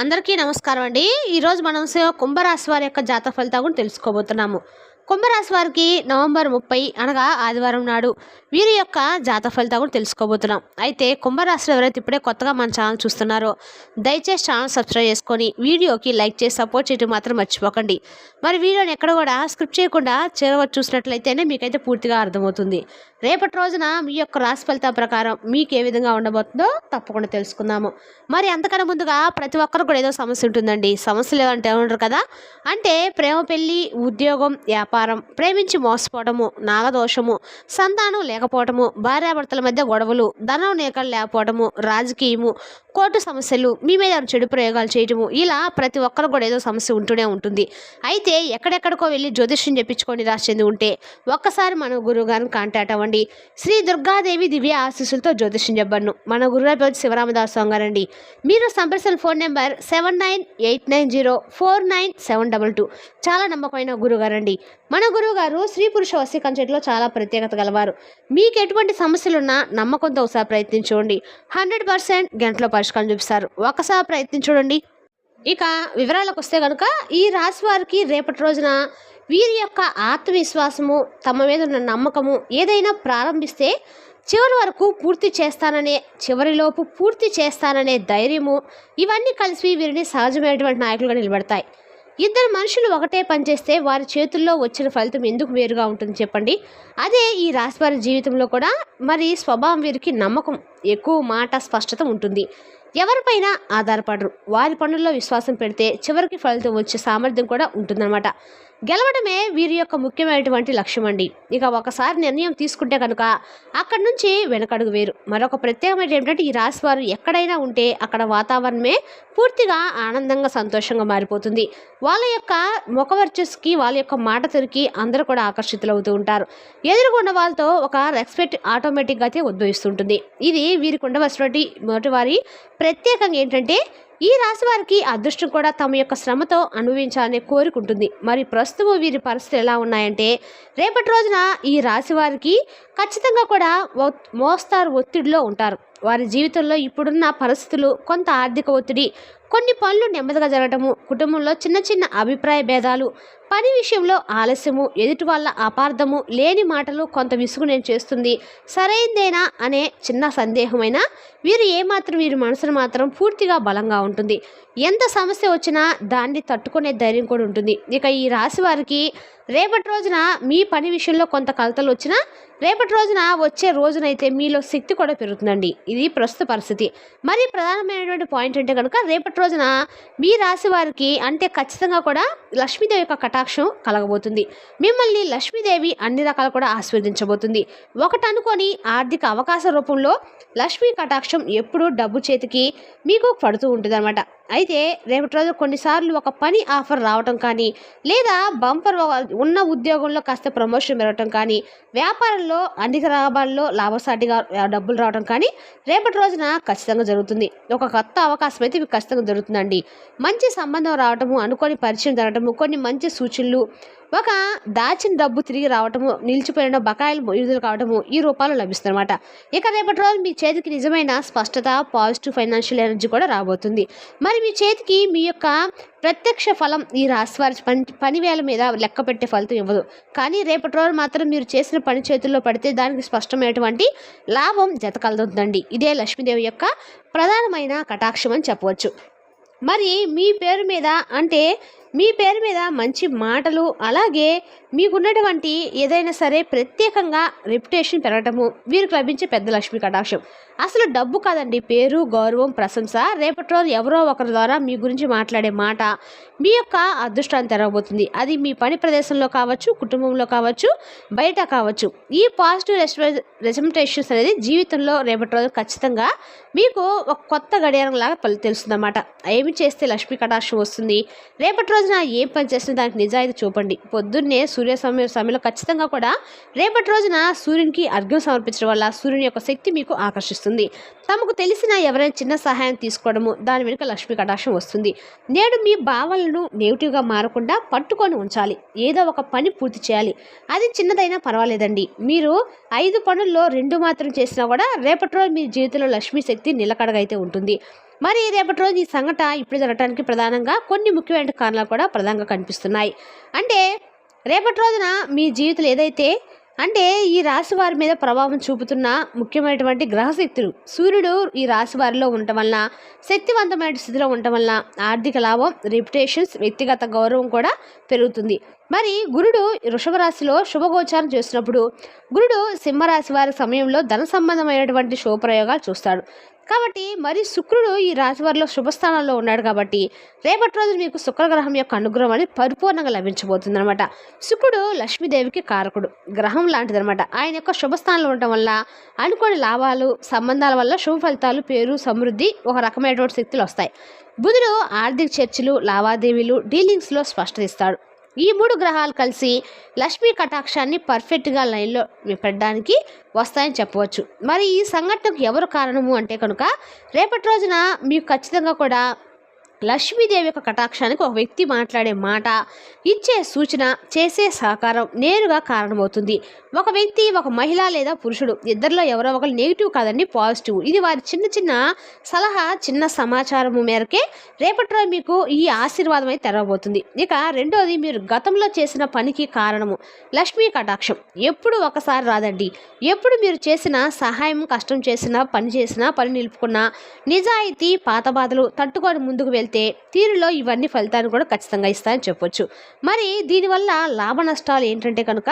అందరికీ నమస్కారం అండి. ఈరోజు మనం కుంభరాశి వారి యొక్క జాతక ఫలితాలు కూడా తెలుసుకోబోతున్నాము. కుంభరాశి వారికి నవంబర్ ముప్పై అనగా ఆదివారం నాడు వీరి యొక్క జాతక ఫలితాలు కూడా తెలుసుకోబోతున్నాం. అయితే కుంభరాశిలో ఎవరైతే ఇప్పుడే కొత్తగా మన ఛానల్ చూస్తున్నారో దయచేసి ఛానల్ సబ్స్క్రైబ్ చేసుకొని వీడియోకి లైక్ చేసి సపోర్ట్ చేయడం మాత్రం మర్చిపోకండి. మరి వీడియోని ఎక్కడ కూడా స్క్రిప్ట్ చేయకుండా చేరవచ్చు చూసినట్లయితేనే మీకైతే పూర్తిగా అర్థమవుతుంది. రేపటి రోజున మీ యొక్క రాశి ఫలితం ప్రకారం మీకు ఏ విధంగా ఉండబోతుందో తప్పకుండా తెలుసుకుందాము. మరి అంతకన్నా ముందుగా ప్రతి ఒక్కరు కూడా ఏదో సమస్య ఉంటుందండి. సమస్యలు ఏమంటే ఉండరు కదా? అంటే ప్రేమ పెళ్ళి ఉద్యోగం వ్యాపారం ప్రేమించి మోసపోవడము నాగదోషము సంతానం లేకపోవటము భార్యాభర్తల మధ్య గొడవలు ధనం నేకలు లేకపోవడము రాజకీయము కోర్టు సమస్యలు మీ మీద చెడు ప్రయోగాలు చేయటము ఇలా ప్రతి ఒక్కరు కూడా ఏదో సమస్య ఉంటూనే ఉంటుంది. అయితే ఎక్కడెక్కడికో వెళ్ళి జ్యోతిష్యం చెప్పించుకొని రాసింది ఉంటే ఒక్కసారి మన గురువు గారిని కాంటాక్ట్ అవ్వండి. శ్రీ దుర్గాదేవి దివ్య ఆశీస్సులతో జ్యోతిష్యం చెప్పను మన గురుగారి పేరు శివరామదాస్ స్వామి గారండి మీరు సంప్రదించిన phone number seven nine eight nine zero four nine seven double two. చాలా నమ్మకమైన గురుగారండి మన గురువు గారు స్త్రీ పురుష వశీకరణ చెట్లో చాలా ప్రత్యేకత గలవారు. మీకు ఎటువంటి సమస్యలున్నా నమ్మకంతో ఒకసారి ప్రయత్నించుకోండి హండ్రెడ్ పర్సెంట్ గంటలో పరిష్కారం చూపిస్తారు. ఒకసారి ప్రయత్నించుకోండి ఇక వివరాలకు వస్తే కనుక ఈ రాశి వారికి రేపటి రోజున వీరి యొక్క ఆత్మవిశ్వాసము తమ మీద ఉన్న నమ్మకము ఏదైనా ప్రారంభిస్తే చివరి వరకు పూర్తి చేస్తాననే చివరిలోపు పూర్తి చేస్తాననే ధైర్యము ఇవన్నీ కలిసి వీరిని సహజమైనటువంటి నాయకులుగా నిలబడతాయి. ఇద్దరు మనుషులు ఒకటే పనిచేస్తే వారి చేతుల్లో వచ్చిన ఫలితం ఎందుకు వేరుగా ఉంటుంది చెప్పండి. అదే ఈ రాశివారి జీవితంలో కూడా మరి స్వభావం వీరికి నమ్మకం ఎక్కువ మాట స్పష్టత ఉంటుంది. ఎవరిపైన ఆధారపడరు. వారి పనుల్లో విశ్వాసం పెడితే చివరికి ఫలితం వచ్చే సామర్థ్యం కూడా ఉంటుందన్నమాట. గెలవడమే వీరి యొక్క ముఖ్యమైనటువంటి లక్ష్యం అండి ఇక ఒకసారి నిర్ణయం తీసుకుంటే కనుక అక్కడి నుంచి వెనకడుగు వేరు. మరొక ప్రత్యేకమైన ఏంటంటే ఈ రాశి వారు ఎక్కడైనా ఉంటే అక్కడ వాతావరణమే పూర్తిగా ఆనందంగా సంతోషంగా మారిపోతుంది. వాళ్ళ యొక్క ముఖవర్చస్కి వాళ్ళ యొక్క మాట తెరికి అందరూ కూడా ఆకర్షితులవుతూ ఉంటారు. ఎదురుగున్న వాళ్ళతో ఒక రెస్పెక్ట్ ఆటోమేటిక్గా అయితే ఉద్భవిస్తుంటుంది. ఇది వీరికి ఉండవలసినటువంటి మొదటి వారి ప్రత్యేకంగా ఏంటంటే ఈ రాశి వారికి అదృష్టం కూడా తమ యొక్క శ్రమతో అనుభవించాలని కోరుకుంటుంది. మరి ప్రస్తుతం వీరి పరిస్థితులు ఎలా ఉన్నాయంటే రేపటి రోజున ఈ రాశి వారికి ఖచ్చితంగా కూడా మోస్తారు ఒత్తిడిలో ఉంటారు. వారి జీవితంలో ఇప్పుడున్న పరిస్థితులు కొంత ఆర్థిక ఒత్తిడి కొన్ని పనులు నెమ్మదిగా జరగటము కుటుంబంలో చిన్న చిన్న అభిప్రాయ భేదాలు పని విషయంలో ఆలస్యము ఎదుటి వాళ్ళ అపార్థము లేని మాటలు కొంత విసుగు నేను చేస్తుంది. సరైందేనా అనే చిన్న సందేహమైనా వీరు ఏమాత్రం వీరి మనసును మాత్రం పూర్తిగా బలంగా ఉంటుంది. ఎంత సమస్య వచ్చినా దాన్ని తట్టుకునే ధైర్యం కూడా ఉంటుంది. ఇక ఈ రాశి వారికి రేపటి రోజున మీ పని విషయంలో కొంత కలతలు వచ్చినా రేపటి రోజున వచ్చే రోజునైతే మీలో శక్తి కూడా పెరుగుతుందండి. ఇది ప్రస్తుత పరిస్థితి. మరి ప్రధానమైనటువంటి పాయింట్ అంటే కనుక రేపటి రోజున మీ రాశి వారికి అంటే ఖచ్చితంగా కూడా లక్ష్మీదేవి యొక్క కటాక్షం కలగబోతుంది. మిమ్మల్ని లక్ష్మీదేవి అన్ని రకాలు కూడా ఆస్వాదించబోతుంది ఒకటి అనుకొని ఆర్థిక అవకాశ రూపంలో లక్ష్మీ కటాక్షం ఎప్పుడూ డబ్బు చేతికి మీకు పడుతూ ఉంటుంది అయితే రేపటి రోజు కొన్నిసార్లు ఒక పని ఆఫర్ రావటం కానీ లేదా బంపర్ ఉన్న ఉద్యోగంలో కాస్త ప్రమోషన్ పెరగటం కానీ వ్యాపారంలో అధిక లాభాల్లో లాభసాటిగా డబ్బులు రావడం కానీ రేపటి రోజున ఖచ్చితంగా జరుగుతుంది. ఒక కొత్త అవకాశం అయితే మీకు ఖచ్చితంగా జరుగుతుందండి మంచి సంబంధం రావటము అనుకోని పరిచయం జరగటము కొన్ని మంచి సూచనలు ఒక దాచిన డబ్బు తిరిగి రావటము నిలిచిపోయిన బకాయిలు విడుదల కావటము ఈ రూపాలు లభిస్తుందన్నమాట. ఇక రేపటి రోజు మీ చేతికి నిజమైన స్పష్టత పాజిటివ్ ఫైనాన్షియల్ ఎనర్జీ కూడా రాబోతుంది. మరి మీ చేతికి మీ యొక్క ప్రత్యక్ష ఫలం ఈ రాశివారి పని పనివేల మీద లెక్క పెట్టే ఫలితం ఇవ్వదు. కానీ రేపటి రోజు మాత్రం మీరు చేసిన పని చేతుల్లో పడితే దానికి స్పష్టమైనటువంటి లాభం జత కలుగుతుందండి ఇదే లక్ష్మీదేవి యొక్క ప్రధానమైన కటాక్షం అని చెప్పవచ్చు. మరి మీ పేరు మీద అంటే మీ పేరు మీద మంచి మాటలు అలాగే మీకున్నటువంటి ఏదైనా సరే ప్రత్యేకంగా రెప్యుటేషన్ పెరగటము వీరికి లభించే పెద్ద లక్ష్మీ కటాక్షం. అసలు డబ్బు కాదండి పేరు గౌరవం ప్రశంస. రేపటి రోజు ఎవరో ఒకరి ద్వారా మీ గురించి మాట్లాడే మాట మీ యొక్క అదృష్టాన్ని తెరవబోతుంది. అది మీ పని ప్రదేశంలో కావచ్చు కుటుంబంలో కావచ్చు బయట కావచ్చు. ఈ పాజిటివ్ రెసమెంటేషన్స్ అనేది జీవితంలో రేపటి రోజు ఖచ్చితంగా మీకు ఒక కొత్త గడియారం లాగా పలు తెలుస్తుందన్నమాట. ఏమి చేస్తే లక్ష్మీ కటాక్షం వస్తుంది? రేపటి రోజున ఏం పని చేసినా దానికి నిజాయితీ చూపండి. పొద్దున్నే సూర్య సమయం సమయంలో ఖచ్చితంగా కూడా రేపటి రోజున సూర్యునికి అర్ఘ్యం సమర్పించడం వల్ల సూర్యుని యొక్క శక్తి మీకు ఆకర్షిస్తుంది. తమకు తెలిసిన ఎవరైనా చిన్న సహాయం తీసుకోవడము దాని వెనుక లక్ష్మీ కటాక్షం వస్తుంది. నేడు మీ భావాలను నెగిటివ్గా మారకుండా పట్టుకొని ఉంచాలి. ఏదో ఒక పని పూర్తి చేయాలి. అది చిన్నదైనా పర్వాలేదండి. మీరు ఐదు పనుల్లో రెండు మాత్రం చేసినా కూడా రేపటి రోజు మీ జీవితంలో లక్ష్మీ శక్తి నిలకడగా అయితే ఉంటుంది. మరి రేపటి రోజు ఈ సంఘట ఇప్పుడు జరగడానికి ప్రధానంగా కొన్ని ముఖ్యమైన కారణాలు కూడా ప్రధానంగా కనిపిస్తున్నాయి. అంటే రేపటి రోజున మీ జీవితంలో ఏదైతే అంటే ఈ రాశి వారి మీద ప్రభావం చూపుతున్న ముఖ్యమైనటువంటి గ్రహశక్తులు సూర్యుడు ఈ రాశి వారిలో ఉండటం వలన శక్తివంతమైన స్థితిలో ఉండటం వలన ఆర్థిక లాభం రెప్యుటేషన్స్ వ్యక్తిగత గౌరవం కూడా పెరుగుతుంది. మరి గురుడు వృషభ రాశిలో శుభగోచారం చేసినప్పుడు గురుడు సింహరాశి వారి సమయంలో ధన సంబంధమైనటువంటి శుభప్రయోగాలు చూస్తాడు. కాబట్టి మరి శుక్రుడు ఈ రాశివారిలో శుభస్థానంలో ఉన్నాడు కాబట్టి రేపటి రోజు మీకు శుక్రగ్రహం యొక్క అనుగ్రహం అనేది పరిపూర్ణంగా లభించబోతుంది అనమాట శుక్రుడు లక్ష్మీదేవికి కారకుడు. గ్రహం లాంటిది అనమాట ఆయన యొక్క శుభస్థానంలో ఉండటం వల్ల అనుకోని లాభాలు సంబంధాల వల్ల శుభ ఫలితాలు పేరు సమృద్ధి ఒక రకమైనటువంటి శక్తులు వస్తాయి. బుధుడు ఆర్థిక చర్చలు లావాదేవీలు డీలింగ్స్లో స్పష్టత ఇస్తాడు. ఈ మూడు గ్రహాలు కలిసి లక్ష్మీ కటాక్షాన్ని పర్ఫెక్ట్గా లైన్లో పెట్టడానికి వస్తాయని చెప్పవచ్చు. మరి ఈ సంఘటనకు ఎవరు కారణము అంటే కనుక రేపటి రోజున మీకు ఖచ్చితంగా కూడా లక్ష్మీదేవి యొక్క కటాక్షానికి ఒక వ్యక్తి మాట్లాడే మాట ఇచ్చే సూచన చేసే సహకారం నేరుగా కారణమవుతుంది. ఒక వ్యక్తి ఒక మహిళ లేదా పురుషుడు ఇద్దరిలో ఎవరో ఒకరు నెగిటివ్ కాదండి పాజిటివ్ ఇది వారి చిన్న చిన్న సలహా చిన్న సమాచారము మేరకే రేపటి మీకు ఈ ఆశీర్వాదం అయితే తెరవబోతుంది. ఇక రెండోది మీరు గతంలో చేసిన పనికి కారణము లక్ష్మీ కటాక్షం. ఎప్పుడు ఒకసారి రాదండి. ఎప్పుడు మీరు చేసిన సహాయం కష్టం చేసిన పని చేసిన పని నిలుపుకున్న నిజాయితీ పాత బాధలు తట్టుకొని ముందుకు వెళ్తే తీరులో ఇవన్నీ ఫలితాన్ని కూడా ఖచ్చితంగా ఇస్తాయని చెప్పొచ్చు. మరి దీనివల్ల లాభ నష్టాలు ఏంటంటే కనుక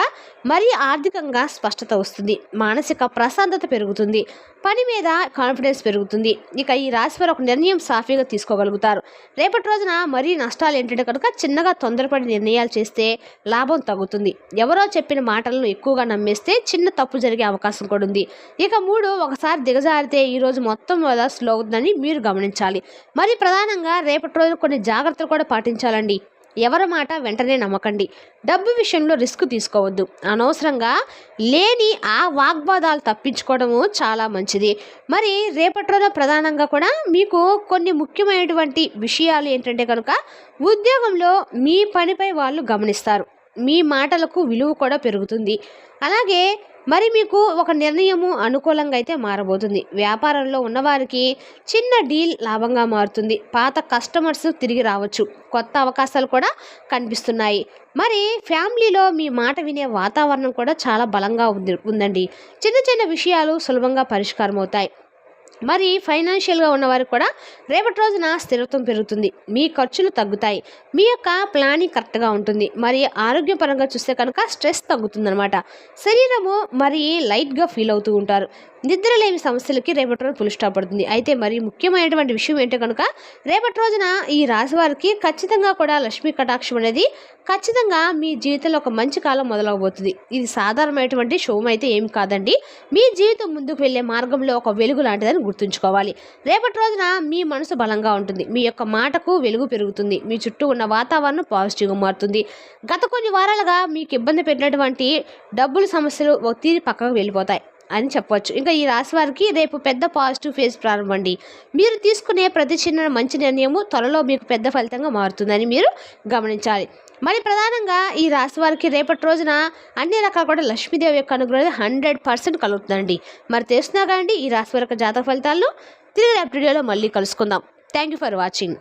మరీ ఆర్థికంగా స్పష్టత వస్తుంది. మానసిక ప్రశాంతత పెరుగుతుంది. పని మీద కాన్ఫిడెన్స్ పెరుగుతుంది. ఇక ఈ రాశి వారు ఒక నిర్ణయం సాఫీగా తీసుకోగలుగుతారు. రేపటి రోజున మరీ నష్టాలు ఏంటంటే కనుక చిన్నగా తొందరపడి నిర్ణయాలు చేస్తే లాభం తగ్గుతుంది. ఎవరో చెప్పిన మాటలను ఎక్కువగా నమ్మేస్తే చిన్న తప్పు జరిగే అవకాశం కూడా ఉంది. ఇక మూడు ఒకసారి దిగజారితే ఈ రోజు మొత్తం వల్ల స్లో అవుతుందని మీరు గమనించాలి. మరి ప్రధానంగా రేపటి రోజు కొన్ని జాగ్రత్తలు కూడా పాటించాలండి. ఎవరి మాట వెంటనే నమ్మకండి. డబ్బు విషయంలో రిస్క్ తీసుకోవద్దు. అనవసరంగా లేని ఆ వాగ్వాదాలు తప్పించుకోవడము చాలా మంచిది. మరి రేపటి రోజు ప్రధానంగా కూడా మీకు కొన్ని ముఖ్యమైనటువంటి విషయాలు ఏంటంటే కనుక ఉద్యోగంలో మీ పనిపై వాళ్ళు గమనిస్తారు. మీ మాటలకు విలువ కూడా పెరుగుతుంది. అలాగే మరి మీకు ఒక నిర్ణయము అనుకూలంగా అయితే మారబోతుంది. వ్యాపారంలో ఉన్నవారికి చిన్న డీల్ లాభంగా మారుతుంది. పాత కస్టమర్స్ తిరిగి రావచ్చు. కొత్త అవకాశాలు కూడా కనిపిస్తున్నాయి. మరి ఫ్యామిలీలో మీ మాట వినే వాతావరణం కూడా చాలా బలంగా ఉంది ఉందండి. చిన్న చిన్న విషయాలు సులభంగా పరిష్కారం అవుతాయి మరి ఫైనాన్షియల్గా ఉన్నవారికి కూడా రేపటి రోజున స్థిరత్వం పెరుగుతుంది. మీ ఖర్చులు తగ్గుతాయి. మీ యొక్క ప్లానింగ్ కరెక్ట్గా ఉంటుంది. మరి ఆరోగ్యపరంగా చూస్తే కనుక స్ట్రెస్ తగ్గుతుందనమాట శరీరము మరి లైట్గా ఫీల్ అవుతూ ఉంటారు. నిద్ర లేని సమస్యలకి రేపటి రోజు పులి పడుతుంది. అయితే మరి ముఖ్యమైనటువంటి విషయం ఏంటో కనుక రేపటి రోజున ఈ రాశివారికి ఖచ్చితంగా కూడా లక్ష్మీ కటాక్షం అనేది ఖచ్చితంగా మీ జీవితంలో ఒక మంచి కాలం మొదలవబోతుంది. ఇది సాధారణమైనటువంటి శోభం అయితే ఏం కాదండి. మీ జీవితం ముందుకు వెళ్ళే మార్గంలో ఒక వెలుగు లాంటిదని గుర్తుంచుకోవాలి. రేపటి రోజున మీ మనసు బలంగా ఉంటుంది. మీ యొక్క మాటకు వెలుగు పెరుగుతుంది. మీ చుట్టూ ఉన్న వాతావరణం పాజిటివ్గా మారుతుంది. గత కొన్ని వారాలుగా మీకు ఇబ్బంది పెట్టినటువంటి డబ్బుల సమస్యలు ఒత్తిడి పక్కకు వెళ్ళిపోతాయి. అని చెప్పవచ్చు ఇంకా ఈ రాశి వారికి రేపు పెద్ద పాజిటివ్ ఫేజ్ ప్రారంభండి మీరు తీసుకునే ప్రతి చిన్న మంచి నిర్ణయము త్వరలో మీకు పెద్ద ఫలితంగా మారుతుందని మీరు గమనించాలి. మరి ప్రధానంగా ఈ రాశి వారికి రేపటి రోజున అన్ని రకాల కూడా లక్ష్మీదేవి యొక్క అనుగ్రహం హండ్రెడ్ పర్సెంట్ కలుగుతుందండి. మరి తెలుస్తున్నా కానీ ఈ రాశి వారి యొక్క జాతక ఫలితాలను తిరిగి రేపు వీడియోలో మళ్ళీ కలుసుకుందాం. Thank you for watching.